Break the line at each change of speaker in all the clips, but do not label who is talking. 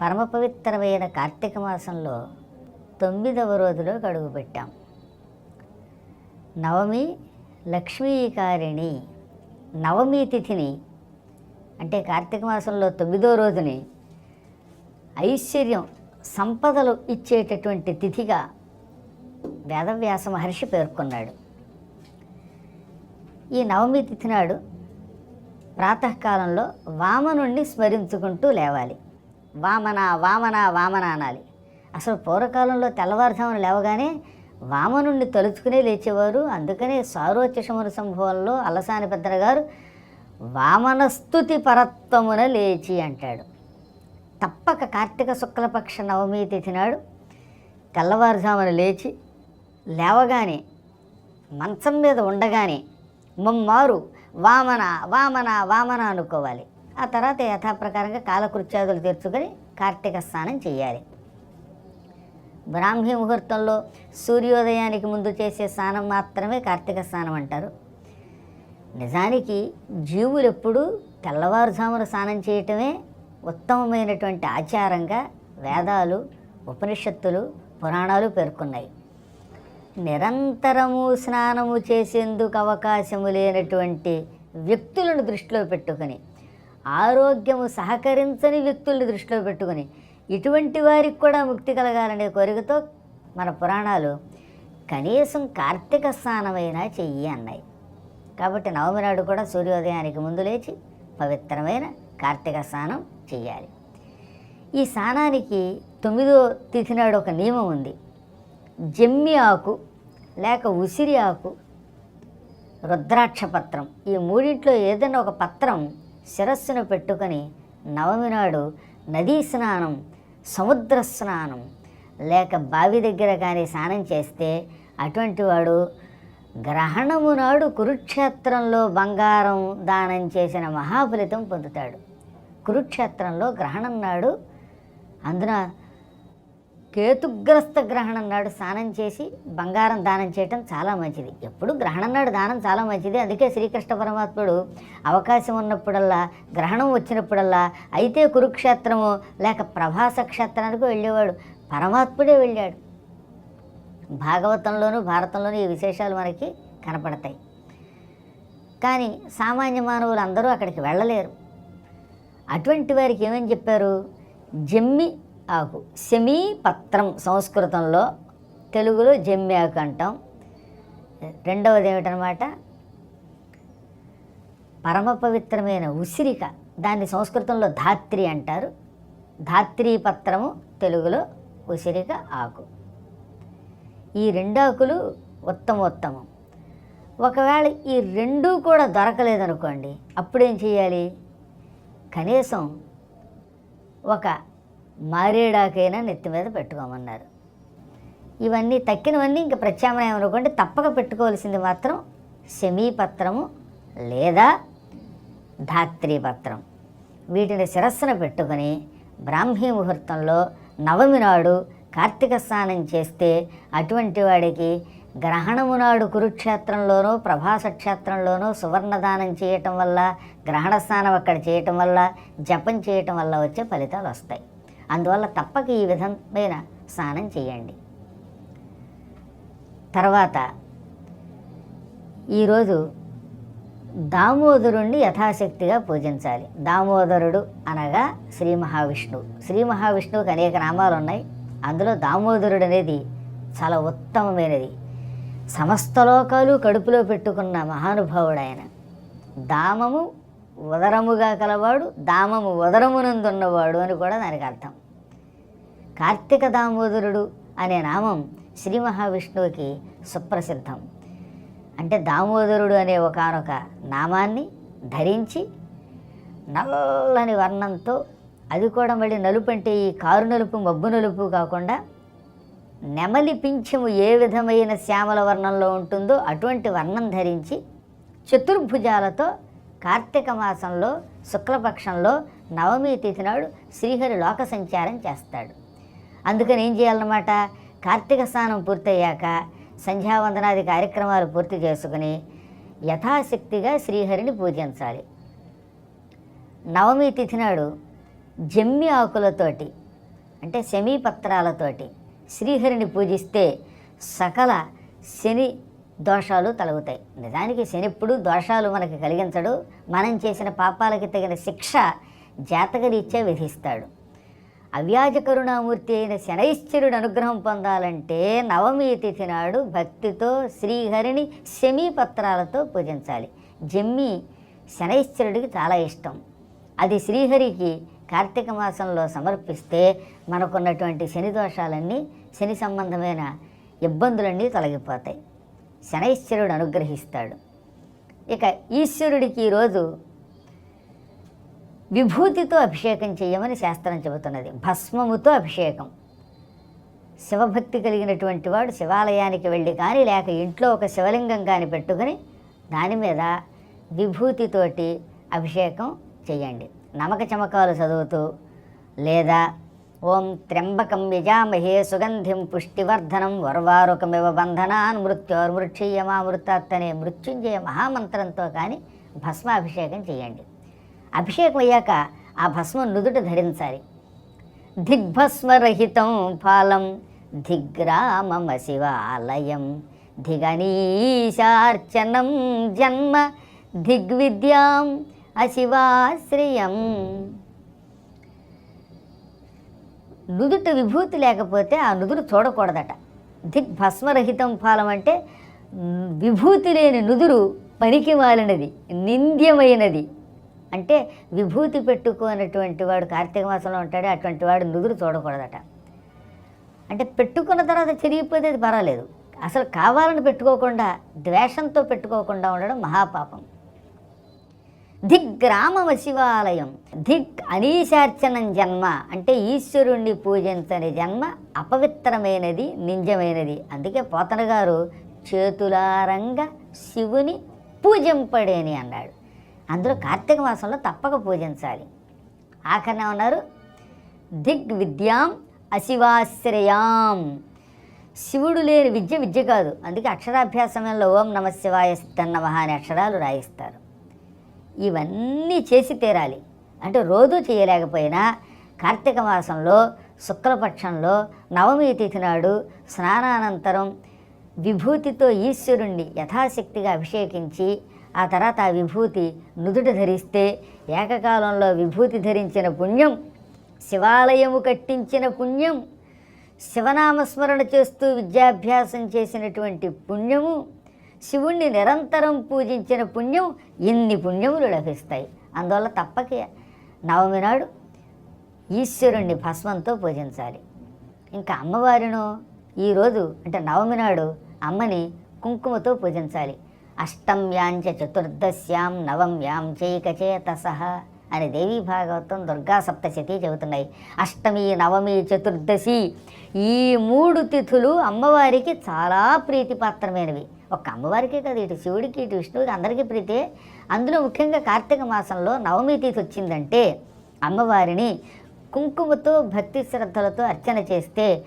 పరమ పవిత్రమైన కార్తీక మాసంలో తొమ్మిదవ రోజులోకి అడుగుపెట్టాం నవమి లక్ష్మీకారిణి నవమి తిథిని అంటే కార్తీక మాసంలో తొమ్మిదో రోజుని ఐశ్వర్యం సంపదలు ఇచ్చేటటువంటి తిథిగా వేదవ్యాస మహర్షి పేర్కొన్నాడు. ఈ నవమి తిథి నాడు ప్రాతకాలంలో వామనుణ్ణి స్మరించుకుంటూ లేవాలి. వామన వామన వామన అనాలి. అసలు పూర్వకాలంలో తెల్లవారుజామున లేవగానే వామనుణ్ణి తలుచుకునే లేచేవారు. అందుకనే సారోచషమున సంభవంలో అలసాని పెద్దన గారు వామనస్తుతి పరత్వమున లేచి అంటాడు. తప్పక కార్తీక శుక్లపక్ష నవమి తిథి నాడు తెల్లవారుజామున లేచి లేవగానే మంచం మీద ఉండగానే ముమ్మారు వామన వామన వామన అనుకోవాలి. ఆ తర్వాత యథాప్రకారంగా కాలకృత్యాదులు తీర్చుకొని కార్తీక స్నానం చేయాలి. బ్రాహ్మీ ముహూర్తంలో సూర్యోదయానికి ముందు చేసే స్నానం మాత్రమే కార్తీక స్నానం అంటారు. నిజానికి జీవులు ఎప్పుడూ తెల్లవారుజామున స్నానం చేయటమే ఉత్తమమైనటువంటి ఆచారంగా వేదాలు ఉపనిషత్తులు పురాణాలు పేర్కొన్నాయి. నిరంతరము స్నానము చేసేందుకు అవకాశము లేనటువంటి వ్యక్తులను దృష్టిలో పెట్టుకొని ఆరోగ్యము సహకరించని వ్యక్తుల్ని దృష్టిలో పెట్టుకొని ఇటువంటి వారికి కూడా ముక్తి కలగాలనే కోరికతో మన పురాణాలు కనీసం కార్తీక స్నానమైనా చెయ్యి అన్నాయి. కాబట్టి నవమి నాడు కూడా సూర్యోదయానికి ముందు లేచి పవిత్రమైన కార్తీక స్నానం చేయాలి ఈ స్నానానికి తొమ్మిదో తిథి నాడు ఒక నియమం ఉంది. జమ్మి ఆకు లేక ఉసిరి ఆకు రుద్రాక్ష పత్రం ఈ మూడింట్లో ఏదైనా ఒక పత్రం శిరస్సును పెట్టుకొని నవమి నాడు నదీ స్నానం సముద్ర స్నానం లేక బావి దగ్గర కానీ స్నానం చేస్తే అటువంటి వాడు గ్రహణము నాడు కురుక్షేత్రంలో బంగారం దానం చేసిన మహాఫలితం పొందుతాడు. కురుక్షేత్రంలో గ్రహణం నాడు అందున కేతుగ్రస్త గ్రహణం నాడు స్నానం చేసి బంగారం దానం చేయటం చాలా మంచిది. ఎప్పుడు గ్రహణం నాడు దానం చాలా మంచిది. అందుకే శ్రీకృష్ణ పరమాత్ముడు అవకాశం ఉన్నప్పుడల్లా గ్రహణం వచ్చినప్పుడల్లా అయితే కురుక్షేత్రము లేక ప్రభాస క్షేత్రానికి వెళ్ళేవాడు. పరమాత్ముడే వెళ్ళాడు. భాగవతంలోనూ భారతంలోనూ ఈ విశేషాలు మనకి కనపడతాయి. కానీ సామాన్య మానవులు అందరూ అక్కడికి వెళ్ళలేరు. అటువంటి వారికి ఏమని చెప్పారు? జమ్మి ఆకు సెమీ పత్రం సంస్కృతంలో తెలుగులో జమ్మి అంటాం. రెండవది ఏమిటనమాట పరమ పవిత్రమైన ఉసిరిక దాన్ని సంస్కృతంలో ధాత్రి అంటారు. ధాత్రి పత్రము తెలుగులో ఉసిరిక ఆకు. ఈ రెండు ఆకులు ఉత్తమోత్తమం. ఒకవేళ ఈ రెండూ కూడా దొరకలేదనుకోండి అప్పుడేం చేయాలి? కనీసం ఒక మారేడాకైనా నెత్తి మీద పెట్టుకోమన్నారు. ఇవన్నీ తక్కినవన్నీ ఇంకా ప్రత్యామ్నాయం అనుకుంటే తప్పక పెట్టుకోవాల్సింది మాత్రం శమీపత్రము లేదా ధాత్రీపత్రం. వీటిని శిరస్సున పెట్టుకొని బ్రాహ్మీ ముహూర్తంలో నవమి నాడు కార్తీక స్నానం చేస్తే అటువంటి వాడికి గ్రహణము నాడు కురుక్షేత్రంలోనూ ప్రభాస క్షేత్రంలోనూ సువర్ణదానం చేయటం వల్ల గ్రహణ స్నానం అక్కడ చేయటం వల్ల జపం చేయటం వల్ల వచ్చే ఫలితాలు వస్తాయి. అందువల్ల తప్పక ఈ విధమైన స్నానం చేయండి. తర్వాత ఈరోజు దామోదరుణ్ణి యథాశక్తిగా పూజించాలి. దామోదరుడు అనగా శ్రీ మహావిష్ణువు. శ్రీ మహావిష్ణువుకి అనేక నామాలు ఉన్నాయి అందులో దామోదరుడు అనేది చాలా ఉత్తమమైనది. సమస్త లోకాలు కడుపులో పెట్టుకున్న మహానుభావుడు ఆయన. దామము ఉదరముగా కలవాడు దామము ఉదరమునందున్నవాడు అని కూడా దానికి అర్థం. కార్తీక దామోదరుడు అనే నామం శ్రీ మహావిష్ణువుకి సుప్రసిద్ధం. అంటే దామోదరుడు అనే ఒకనొక నామాన్ని ధరించి నల్లని వర్ణంతో అది కూడా మళ్ళీ నలుపు అంటే ఈ కారు నలుపు మబ్బు నలుపు కాకుండా నెమలి పింఛము ఏ విధమైన శ్యామల వర్ణంలో ఉంటుందో అటువంటి వర్ణం ధరించి చతుర్భుజాలతో కార్తీక మాసంలో శుక్లపక్షంలో నవమి తిథి నాడు శ్రీహరి లోక సంచారం చేస్తాడు. అందుకని ఏం చేయాలన్నమాట? కార్తీక స్నానం పూర్తయ్యాక సంధ్యావందనాది కార్యక్రమాలు పూర్తి చేసుకుని యథాశక్తిగా శ్రీహరిని పూజించాలి. నవమి తిథి నాడు జమ్మి ఆకులతోటి అంటే శమీపత్రాలతోటి శ్రీహరిని పూజిస్తే సకల శని దోషాలు తొలగుతాయి. నిజానికి శనిప్పుడు దోషాలు మనకి కలిగించడు. మనం చేసిన పాపాలకి తగిన శిక్ష జాతకరీత్యా విధిస్తాడు. అవ్యాజ కరుణామూర్తి అయిన శనైశ్వరుడు అనుగ్రహం పొందాలంటే నవమి తిథి నాడు భక్తితో శ్రీహరిని శమీపత్రాలతో పూజించాలి. జమ్మి శనైశ్వరుడికి చాలా ఇష్టం. అది శ్రీహరికి కార్తీక మాసంలో సమర్పిస్తే మనకున్నటువంటి శని దోషాలన్నీ శని సంబంధమైన ఇబ్బందులన్నీ తొలగిపోతాయి. శనైశ్వరుడు అనుగ్రహిస్తాడు. ఇక ఈశ్వరుడికి ఈరోజు విభూతితో అభిషేకం చేయమని శాస్త్రం చెబుతున్నది. భస్మముతో అభిషేకం. శివభక్తి కలిగినటువంటి వాడు శివాలయానికి వెళ్ళి కానీ లేక ఇంట్లో ఒక శివలింగం కానీ పెట్టుకొని దాని మీద విభూతితోటి అభిషేకం చేయండి. నమక చమకాలు చదువుతూ లేదా ఓం త్ర్యంబకం యజామహే సుగంధిం పుష్టివర్ధనం వర్వారుకమివ బంధనాన్ మృత్యోర్మృక్షీయమామృతాత్తనే మృత్యుంజయ మహామంత్రంతో కానీ భస్మాభిషేకం చేయండి. అభిషేకం అయ్యాక ఆ భస్మం నుదుట ధరించాలి. దిగ్భస్మరహితం ఫాలం దిగ్రామమ శివాలయం దిగనీశార్చనం జన్మ దిగ్విద్యాం అశివాశ్రయం. నుదుట విభూతి లేకపోతే ఆ నుదురు చూడకూడదట. దిగ్ భస్మరహితం ఫలం అంటే విభూతి లేని నుదురు పనికి మాలినది నింద్యమైనది. అంటే విభూతి పెట్టుకున్నటువంటి వాడు కార్తీక మాసంలో ఉంటాడే అటువంటి వాడు నుదురు చూడకూడదట. అంటే పెట్టుకున్న తర్వాత చెరిగిపోతే అది పర్వాలేదు. అసలు కావాలని పెట్టుకోకుండా ద్వేషంతో పెట్టుకోకుండా ఉండడం మహాపాపం. దిగ్గ్రామమ శివాలయం దిగ్ అనీశార్చనం జన్మ అంటే ఈశ్వరుణ్ణి పూజించని జన్మ అపవిత్రమైనది నింజమైనది. అందుకే పోతన గారు చేతులారంగా శివుని పూజింపడేని అన్నాడు. అందులో కార్తీక మాసంలో తప్పక పూజించాలి. ఆఖరణ ఉన్నారు దిగ్ విద్యాం అశివాశ్రయాం. శివుడు లేని విద్య విద్య కాదు. అందుకే అక్షరాభ్యాసంలో ఓం నమ శివాయ తన్నమహ అనే అక్షరాలు రాయిస్తారు. ఇవన్నీ చేసి తీరాలి. అంటే రోజు చేయలేకపోయినా కార్తీక మాసంలో శుక్లపక్షంలో నవమి తిథి నాడు స్నానానంతరం విభూతితో ఈశ్వరుణ్ణి యథాశక్తిగా అభిషేకించి ఆ తర్వాత ఆ విభూతి నుదుట ధరిస్తే ఏకకాలంలో విభూతి ధరించిన పుణ్యం శివాలయము కట్టించిన పుణ్యం శివనామస్మరణ చేస్తూ విద్యాభ్యాసం చేసినటువంటి పుణ్యము శివుణ్ణి నిరంతరం పూజించిన పుణ్యం ఇన్ని పుణ్యములు లభిస్తాయి. అందువల్ల తప్పక నవమి నాడు ఈశ్వరుణ్ణి భస్మంతో పూజించాలి. ఇంకా అమ్మవారిను ఈరోజు అంటే నవమి నాడు అమ్మని కుంకుమతో పూజించాలి. అష్టమ్యాంచ చతుర్దశ్యాం నవమ్యాం చైకచేతసహ అని దేవీ భాగవతం దుర్గా సప్తశతి చెబుతున్నాయి. అష్టమి నవమి చతుర్దశి ఈ మూడు తిథులు అమ్మవారికి చాలా ప్రీతిపాత్రమైనవి. ఒక అమ్మవారికే కాదు ఇటు శివుడికి ఇటు విష్ణువుకి అందరికీ ప్రీతే. అందులో ముఖ్యంగా కార్తీక మాసంలో నవమి తిథి వచ్చిందంటే అమ్మవారిని కుంకుమతో భక్తి శ్రద్ధలతో అర్చన చేస్తే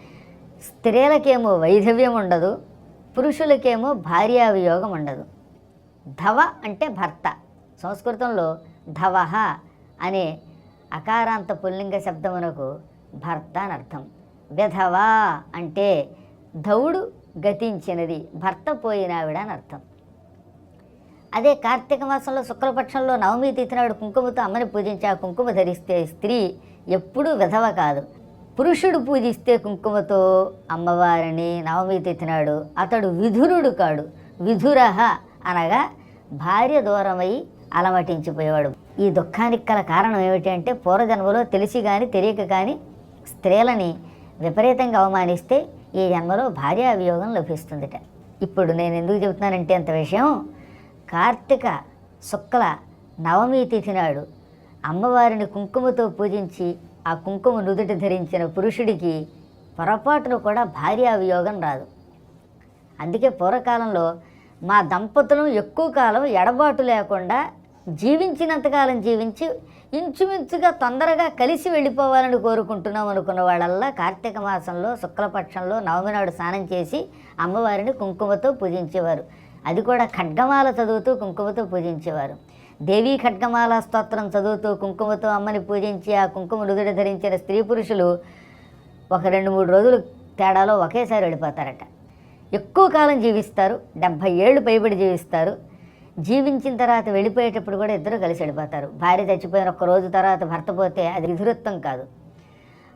స్త్రీలకేమో వైధవ్యం ఉండదు పురుషులకేమో భార్యావియోగం ఉండదు. ధవ అంటే భర్త. సంస్కృతంలో ధవహ అనే అకారాంత పుల్లింగ శబ్దమునకు భర్త అని అర్థం విధవా అంటే ధౌడు గతించినది భర్త పోయినావిడ అని అర్థం అదే కార్తీక మాసంలో శుక్లపక్షంలో నవమి తిథి కుంకుమతో అమ్మని పూజించి ఆ కుంకుమ ధరిస్తే స్త్రీ ఎప్పుడూ విధవ కాదు. పురుషుడు పూజిస్తే కుంకుమతో అమ్మవారిని నవమి తెచ్చినాడు అతడు విధురుడు కాడు. విధురహ అనగా భార్య దూరమై అలమటించిపోయేవాడు. ఈ దుఃఖానికి గల కారణం ఏమిటంటే పూర్వజన్మలో తెలిసి కానీ తెలియక కానీ స్త్రీలని విపరీతంగా అవమానిస్తే ఈ జన్మలో భార్య వియోగం లభిస్తుందిట. ఇప్పుడు నేను ఎందుకు చెబుతున్నానంటే అంత విషయం. కార్తీక శుక్ల నవమి తిథి నాడు అమ్మవారిని కుంకుమతో పూజించి ఆ కుంకుమ నుదుటి ధరించిన పురుషుడికి పొరపాటును కూడా భార్య వియోగం రాదు. అందుకే పూర్వకాలంలో మా దంపతులు ఎక్కువ కాలం ఎడబాటు లేకుండా జీవించినంతకాలం జీవించి ఇంచుమించుగా తొందరగా కలిసి వెళ్ళిపోవాలని కోరుకుంటున్నాం అనుకున్న వాళ్ళల్లా కార్తీక మాసంలో శుక్లపక్షంలో నవమి నాడు స్నానం చేసి అమ్మవారిని కుంకుమతో పూజించేవారు. అది కూడా ఖడ్గమాల చదువుతూ కుంకుమతో పూజించేవారు. దేవీ ఖడ్గమాల స్తోత్రం చదువుతూ కుంకుమతో అమ్మని పూజించి ఆ కుంకుమ నుదుట ధరించిన స్త్రీ పురుషులు ఒక రెండు మూడు రోజులు తేడాలో ఒకేసారి వెళ్ళిపోతారట. ఎక్కువ కాలం జీవిస్తారు డెబ్భై ఏళ్ళు పైబడి జీవిస్తారు జీవించిన తర్వాత వెళ్ళిపోయేటప్పుడు కూడా ఇద్దరు కలిసి వెళ్ళిపోతారు. భార్య చచ్చిపోయిన ఒక్క రోజు తర్వాత భర్త పోతే అది విధివృత్తం కాదు.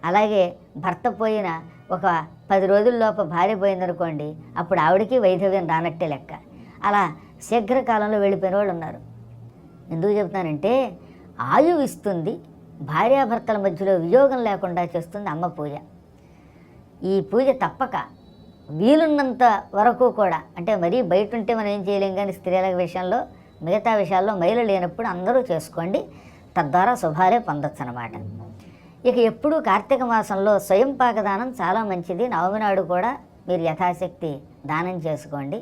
అలాగే భర్త పోయిన ఒక పది రోజుల్లోపు భార్య పోయిందనుకోండి అప్పుడు ఆవిడకి వైధవ్యం రానట్టే లెక్క. అలా శీఘ్రకాలంలో వెళ్ళిపోయిన వాళ్ళు ఉన్నారు. ఎందుకు చెప్తానంటే ఆయువు ఇస్తుంది భార్యాభర్తల మధ్యలో వియోగం లేకుండా చేస్తుంది అమ్మ పూజ. ఈ పూజ తప్పక వీలున్నంత వరకు కూడా అంటే మరీ బయట ఉంటే మనం ఏం చేయలేం కానీ స్త్రీల విషయంలో మిగతా విషయాల్లో మహిళలు లేనప్పుడు అందరూ చేసుకోండి తద్వారా శుభాలే పొందొచ్చు అనమాట ఇక ఎప్పుడూ కార్తీక మాసంలో స్వయం పాకదానం చాలా మంచిది. నవమి నాడు కూడా మీరు యథాశక్తి దానం చేసుకోండి.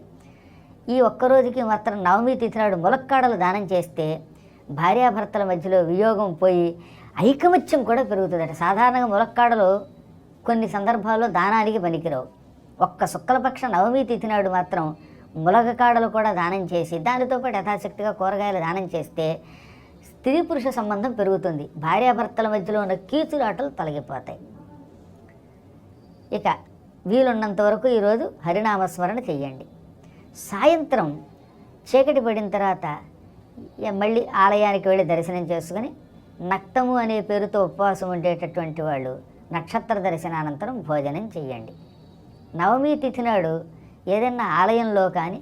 ఈ ఒక్కరోజుకి మాత్రం నవమి తిథి నాడు ములక్కాడలు దానం చేస్తే భార్యాభర్తల మధ్యలో వియోగం పోయి ఐకమత్యం కూడా పెరుగుతుందట. సాధారణంగా ములక్కాడలు కొన్ని సందర్భాల్లో దానానికి పనికిరావు. ఒక్క శుక్లపక్ష నవమి తిథి నాడు మాత్రం ములగకాడలు కూడా దానం చేసి దానితో పాటు యథాశక్తిగా కూరగాయలు దానం చేస్తే స్త్రీ పురుష సంబంధం పెరుగుతుంది. భార్యాభర్తల మధ్యలో ఉన్న కీచులాటలు తొలగిపోతాయి. ఇక వీలున్నంత వరకు ఈరోజు హరినామస్మరణ చెయ్యండి సాయంత్రం చీకటి పడిన తర్వాత మళ్ళీ ఆలయానికి వెళ్ళి దర్శనం చేసుకుని నక్తము అనే పేరుతో ఉపవాసం ఉండేటటువంటి వాళ్ళు నక్షత్ర దర్శనానంతరం భోజనం చేయండి. నవమి తిథి నాడు ఏదైనా ఆలయంలో కానీ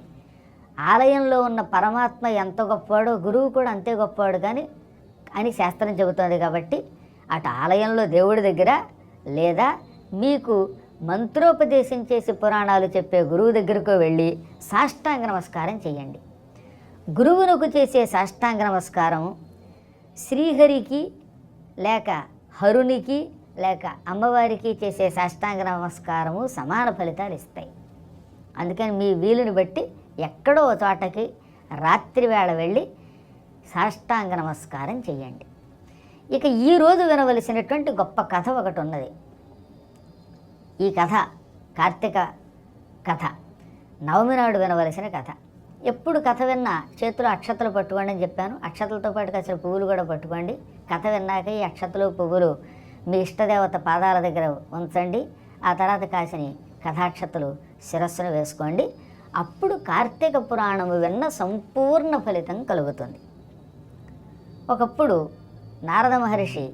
ఆలయంలో ఉన్న పరమాత్మ ఎంత గొప్పవాడో గురువు కూడా అంతే గొప్పవాడు కానీ అని శాస్త్రం చెబుతోంది కాబట్టి అటు ఆలయంలో దేవుడి దగ్గర లేదా మీకు మంత్రోపదేశం చేసి పురాణాలు చెప్పే గురువు దగ్గరకు వెళ్ళి సాష్టాంగ నమస్కారం చేయండి. గురువునకు చేసే సాష్టాంగ నమస్కారం శ్రీహరికి లేక హరునికి లేక అమ్మవారికి చేసే సాష్టాంగ నమస్కారము సమాన ఫలితాలు ఇస్తాయి. అందుకని మీ వీలుని బట్టి ఎక్కడో ఓ చోటకి రాత్రి వేళ వెళ్ళి సాష్టాంగ నమస్కారం చేయండి ఇక ఈరోజు వినవలసినటువంటి గొప్ప కథ ఒకటి ఉన్నది. ఈ కథ కార్తీక కథ. నవమి నాడు వినవలసిన కథ. ఎప్పుడు కథ విన్నా చేతిలో అక్షతలు పట్టుకోండి అని చెప్పాను. అక్షతలతో పాటు కాసిన పువ్వులు కూడా పట్టుకోండి. కథ విన్నాక ఈ అక్షతలు పువ్వులు మీ ఇష్టదేవత పాదాల దగ్గర ఉంచండి. ఆ తర్వాత కాసిన కథాక్షతలు శిరస్సును వేసుకోండి. అప్పుడు కార్తీక పురాణము విన్న సంపూర్ణ ఫలితం కలుగుతుంది. ఒకప్పుడు నారద మహర్షి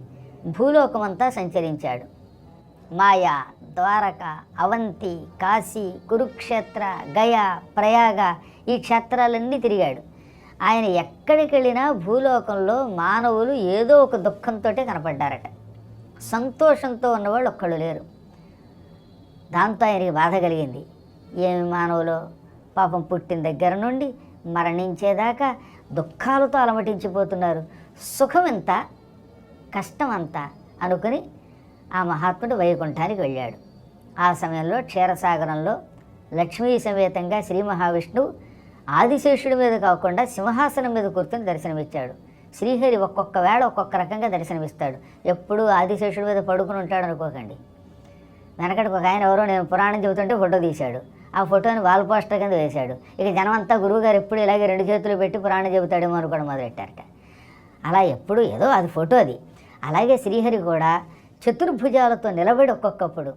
భూలోకమంతా సంచరించాడు. మాయా ద్వారక అవంతి కాశీ కురుక్షేత్ర గయా ప్రయాగ ఈ క్షేత్రాలన్నీ తిరిగాడు. ఆయన ఎక్కడికి వెళ్ళినా భూలోకంలో మానవులు ఏదో ఒక దుఃఖంతో కనపడ్డారట. సంతోషంతో ఉన్నవాళ్ళు ఒక్కళ్ళు లేరు. దాంతో ఆయనకి బాధ కలిగింది. ఏమి మానవులు? పాపం పుట్టిన దగ్గర నుండి మరణించేదాకా దుఃఖాలతో అలమటించిపోతున్నారు. సుఖం ఎంత కష్టం అంత అనుకుని ఆ మహాత్ముడు వైకుంఠానికి వెళ్ళాడు. ఆ సమయంలో క్షీరసాగరంలో లక్ష్మీ సమేతంగా శ్రీ మహావిష్ణువు ఆదిశేషుడి మీద కాకుండా సింహాసనం మీద కూర్చొని దర్శనమిచ్చాడు. శ్రీహరి ఒక్కొక్క వేళ ఒక్కొక్క రకంగా దర్శనమిస్తాడు. ఎప్పుడూ ఆదిశేషుడి మీద పడుకుని ఉంటాడు అనుకోకండి. వెనకటికి ఒక ఆయన ఎవరో నేను పురాణం చెబుతుంటే ఫోటో తీశాడు. ఆ ఫోటోని వాల్ పోస్టర్ కింద వేశాడు. ఇక జనమంతా గురువుగారు ఎప్పుడు ఇలాగే రెండు చేతులు పెట్టి పురాణం చెబుతాడేమో అనుకోవడం మొదలెట్టారట. అలా ఎప్పుడు ఏదో అది ఫోటో అది. అలాగే శ్రీహరి కూడా చతుర్భుజాలతో నిలబడి ఒక్కొక్కప్పుడు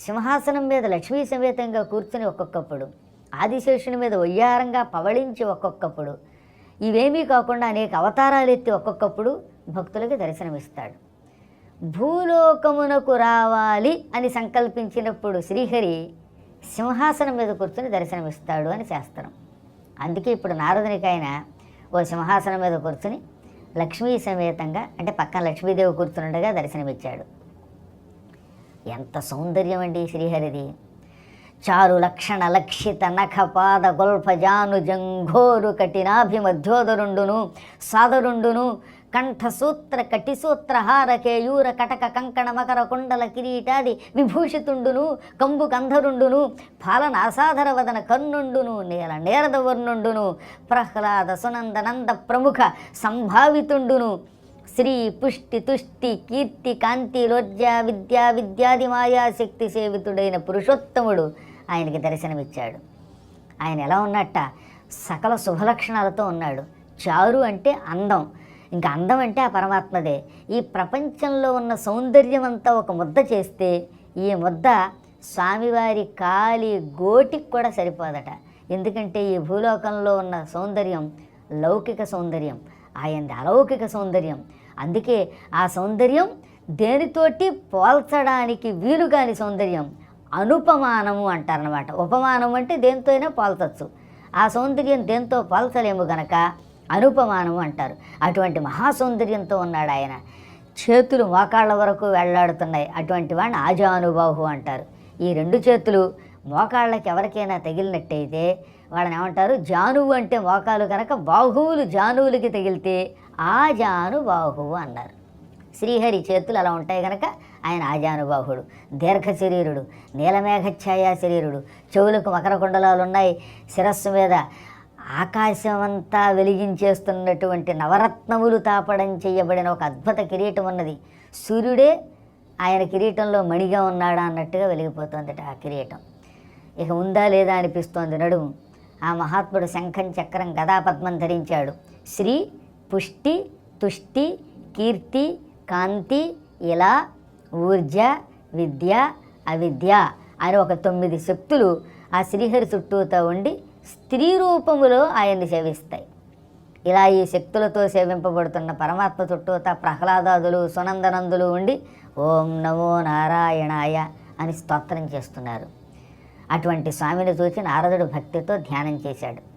సింహాసనం మీద లక్ష్మీ సమేతంగా కూర్చుని ఒక్కొక్కప్పుడు ఆదిశేషుని మీద ఒయ్యారంగా పవళించి ఒక్కొక్కప్పుడు ఇవేమీ కాకుండా అనేక అవతారాలు ఎత్తి ఒక్కొక్కప్పుడు భక్తులకి దర్శనమిస్తాడు. భూలోకమునకు రావాలి అని సంకల్పించినప్పుడు శ్రీహరి సింహాసనం మీద కూర్చుని దర్శనమిస్తాడు అని శాస్త్రం. అందుకే ఇప్పుడు నారదునికి ఓ సింహాసనం మీద కూర్చుని లక్ష్మీ సమేతంగా అంటే పక్కన లక్ష్మీదేవి కూర్చుండగా దర్శనమిచ్చాడు. ఎంత సౌందర్యం అండి శ్రీహరిది. చారు లక్షణ లక్షిత నఖపాద పాద జంఘోరు కఠినాభిమధ్యోదరుండును సాదరుండును కంఠసూత్ర కటిసూత్రహార కేయూర కటక కంకణ మకర కుండల కిరీటాది విభూషితుండును కంబు కంధరుండును ఫాలనాసాధర వదన కర్ణుండును నేల నేరద వర్ణుండును ప్రహ్లాద సునంద నంద ప్రముఖ సంభావితుండును శ్రీ పుష్టి తుష్టి కీర్తి కాంతి లోజ్య విద్యా విద్యాది మాయా శక్తి సేవితుడైన పురుషోత్తముడు ఆయనకి దర్శనమిచ్చాడు. ఆయన ఎలా ఉన్నట్ట? సకల శుభలక్షణాలతో ఉన్నాడు. చారు అంటే అందం. ఇంకా అందం అంటే ఆ పరమాత్మదే. ఈ ప్రపంచంలో ఉన్న సౌందర్యం అంతా ఒక ముద్ద చేస్తే ఈ ముద్ద స్వామివారి కాలి గోటికి కూడా సరిపోదట. ఎందుకంటే ఈ భూలోకంలో ఉన్న సౌందర్యం లౌకిక సౌందర్యం. ఆయనది అలౌకిక సౌందర్యం. అందుకే ఆ సౌందర్యం దేనితోటి పోల్చడానికి వీలుగాని సౌందర్యం? అనుపమానము అంటారనమాట ఉపమానం అంటే దేంతో అయినా పోల్చచ్చు. ఆ సౌందర్యం దేంతో పోల్చలేము గనక అనుపమానము అంటారు. అటువంటి మహాసౌందర్యంతో ఉన్నాడు ఆయన. చేతులు మోకాళ్ళ వరకు వెళ్ళాడుతున్నాయి. అటువంటి వాడిని ఆజానుబాహు అంటారు. ఈ రెండు చేతులు మోకాళ్ళకి ఎవరికైనా తగిలినట్టయితే వాళ్ళని ఏమంటారు? జానువు అంటే మోకాలు కనుక బాహువులు జానువులకి తగిలితే ఆజానుబాహువు అన్నారు. శ్రీహరి చేతులు అలా ఉంటాయి కనుక ఆయన ఆజానుబాహుడు దీర్ఘ శరీరుడు నీలమేఘఛాయా శరీరుడు చెవులకు మకర కుండలాలు ఉన్నాయి శిరస్సు మీద ఆకాశమంతా వెలిగించేస్తున్నటువంటి నవరత్నములు తాపడం చేయబడిన ఒక అద్భుత కిరీటం ఉన్నది. సూర్యుడే ఆయన కిరీటంలో మణిగా ఉన్నాడా అన్నట్టుగా వెలిగిపోతుంది ఆ కిరీటం. ఇక ఉందా లేదా అనిపిస్తోంది నడుము. ఆ మహాత్ముడు శంఖం చక్రం గదాపద్మం ధరించాడు. శ్రీ పుష్టి తుష్టి కీర్తి కాంతి ఇలా ఊర్జ విద్య అవిద్య అని ఒక తొమ్మిది శక్తులు ఆ శ్రీహరి చుట్టూతో ఉండి స్త్రీ రూపములో ఆయన్ని సేవిస్తాయి. ఇలా ఈ శక్తులతో సేవింపబడుతున్న పరమాత్మ చుట్టూత ప్రహ్లాదాదులు సునందనందులు ఉండి ఓం నమో నారాయణాయ అని స్తోత్రం చేస్తున్నారు. అటువంటి స్వామిని చూసి నారదుడు భక్తితో ధ్యానం చేశాడు.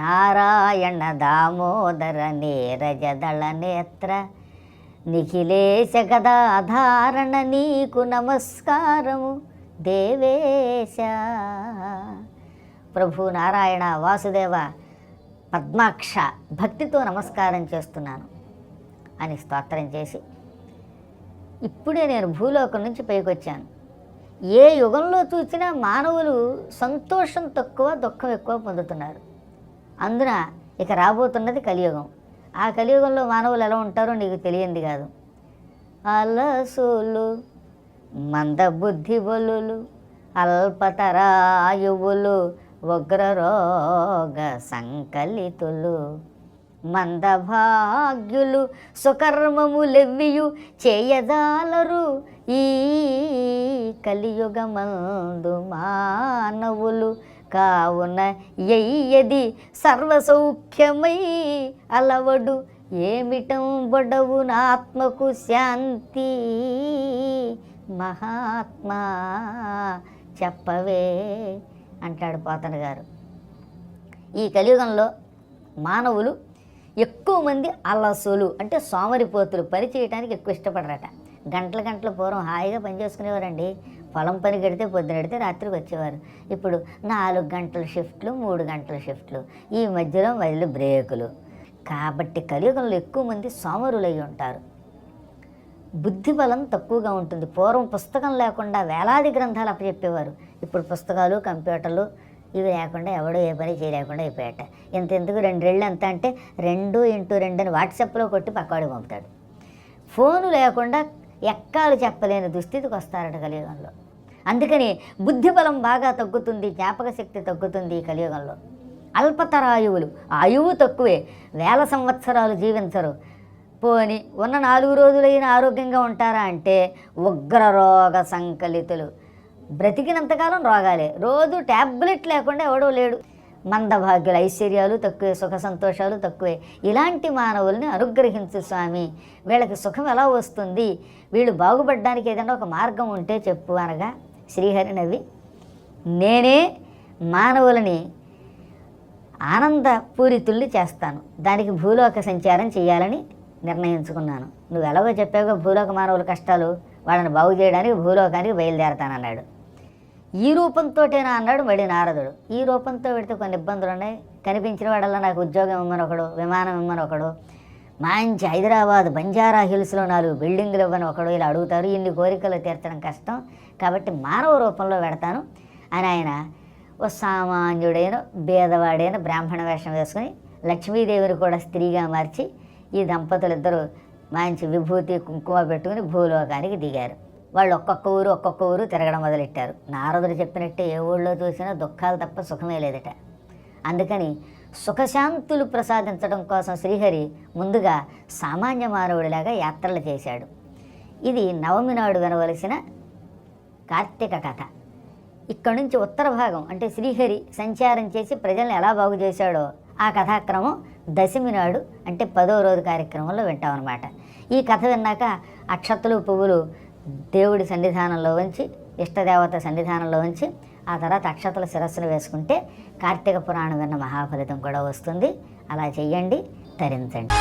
నారాయణ దామోదర నీరజదళ నేత్ర నిఖిలేశ గదాధారణ నీకు నమస్కారము దేవేశ. ప్రభు నారాయణ వాసుదేవ పద్మాక్ష భక్తితో నమస్కారం చేస్తున్నాను అని స్తోత్రం చేసి ఇప్పుడే నేను భూలోకం నుంచి పైకొచ్చాను. ఏ యుగంలో చూసినా మానవులు సంతోషం తక్కువ దుఃఖం ఎక్కువ పొందుతున్నారు. అందున ఇక రాబోతున్నది కలియుగం. ఆ కలియుగంలో మానవులు ఎలా ఉంటారో నీకు తెలియంది కాదు. అలసులు మందబుద్ధి బలులు అల్పతరాయువులు ఉగ్రరోగ సంకలితులు మందభాగ్యులు సుకర్మములెవ్వియు చేయదాలరు ఈ కలియుగమందు మానవులు కావున ఎయ్యది సర్వసౌఖ్యమై అలవడు ఏమిటం బొడవున ఆత్మకు శాంతి? మహాత్మా చెప్పవే అంటాడు పోతన గారు. ఈ కలియుగంలో మానవులు ఎక్కువ మంది అలసులు అంటే సోమరిపోతులు పని చేయడానికి ఎక్కువ ఇష్టపడరట. గంటల గంటల పూర్వం హాయిగా పని చేసుకునేవారండి. పొలం పని గడితే పొద్దునడితే రాత్రికి వచ్చేవారు. ఇప్పుడు నాలుగు గంటల షిఫ్ట్లు మూడు గంటల షిఫ్ట్లు. ఈ మధ్యలో మధ్యలో బ్రేకులు. కాబట్టి కలియుగంలో ఎక్కువ మంది సోమరులై ఉంటారు. బుద్ధి బలం తక్కువగా ఉంటుంది. పూర్వం పుస్తకం లేకుండా వేలాది గ్రంథాలు అప్పచెప్పేవారు. ఇప్పుడు పుస్తకాలు కంప్యూటర్లు ఇవి లేకుండా ఎవడో ఏ పని చేయలేకుండా అయిపోయాట ఇంత ఎందుకు రెండేళ్ళు ఎంత అంటే రెండు ఇంటూ రెండు అని వాట్సాప్లో కొట్టి పక్కవాడికి పంపుతాడు. ఫోను లేకుండా ఎక్కాలు చెప్పలేని దుస్థితికి వస్తారట కలియుగంలో. అందుకని బుద్ధి బలం బాగా తగ్గుతుంది జ్ఞాపక శక్తి తగ్గుతుంది ఈ కలియుగంలో. అల్పతరాయువులు ఆయువు తక్కువే వేల సంవత్సరాలు జీవించరు. పోని ఉన్న నాలుగు రోజులైన ఆరోగ్యంగా ఉంటారా అంటే ఉగ్రరోగ సంకలితులు. బ్రతికినంతకాలం రోగాలే. రోజు ట్యాబ్లెట్ లేకుండా ఎవడో లేడు. మందభాగ్యుల ఐశ్వర్యాలు తక్కువే సుఖ సంతోషాలు తక్కువే. ఇలాంటి మానవుల్ని అనుగ్రహించు స్వామి. వీళ్ళకి సుఖం ఎలా వస్తుంది? వీళ్ళు బాగుపడడానికి ఏదైనా ఒక మార్గం ఉంటే చెప్పు అనగా శ్రీహరి నవ్వి నేనే మానవులని ఆనందపూరితుల్ని చేస్తాను. దానికి భూలోక సంచారం చేయాలని నిర్ణయించుకున్నాను. నువ్వు ఎలాగో చెప్పావుగా భూలోక మానవుల కష్టాలు వాళ్ళని బాగు చేయడానికి భూలోకానికి బయలుదేరతానన్నాడు. ఈ రూపంతోటేనా అన్నాడు మళ్ళీ నారదుడు. ఈ రూపంతో పెడితే కొన్ని ఇబ్బందులు ఉన్నాయి. కనిపించిన వాడల్లా నాకు ఉద్యోగం ఇమ్మని ఒకడు విమానం ఇమ్మని ఒకడు. మంచి హైదరాబాద్ బంజారా హిల్స్లో నాలుగు బిల్డింగ్లు ఇవ్వని ఒకడు ఇలా అడుగుతారు. ఇన్ని కోరికలు తీర్చడం కష్టం. కాబట్టి మానవ రూపంలో పెడతాను అని ఆయన ఓ సామాన్యుడైన భేదవాడైన బ్రాహ్మణ వేషం వేసుకుని లక్ష్మీదేవిని కూడా స్త్రీగా మార్చి ఈ దంపతులు ఇద్దరు మంచి విభూతి కుంకుమ పెట్టుకుని భూలోకానికి దిగారు. వాళ్ళు ఒక్కొక్క ఊరు ఒక్కొక్క ఊరు తిరగడం మొదలెట్టారు. నారదుడు చెప్పినట్టే ఏ ఊళ్ళో చూసినా దుఃఖాలు తప్ప సుఖమే లేదట. అందుకని సుఖశాంతులు ప్రసాదించడం కోసం శ్రీహరి ముందుగా సామాన్య మానవుడిలాగా యాత్రలు చేశాడు. ఇది నవమి నాడు వినవలసిన కార్తీక కథ. ఇక్కడ నుంచి ఉత్తర భాగం అంటే శ్రీహరి సంచారం చేసి ప్రజల్ని ఎలా బాగు చేశాడో ఆ కథాక్రమం దశమి నాడు అంటే పదో రోజు కార్యక్రమంలో వింటామన్నమాట. ఈ కథ విన్నాక అక్షతలు పువ్వులు దేవుడి సన్నిధానంలో ఉంచి ఇష్టదేవత సన్నిధానంలో ఉంచి ఆ తర్వాత అక్షతల శిరస్సును వేసుకుంటే కార్తీక పురాణం విన్న మహాఫలితం కూడా వస్తుంది. అలా చెయ్యండి తరించండి.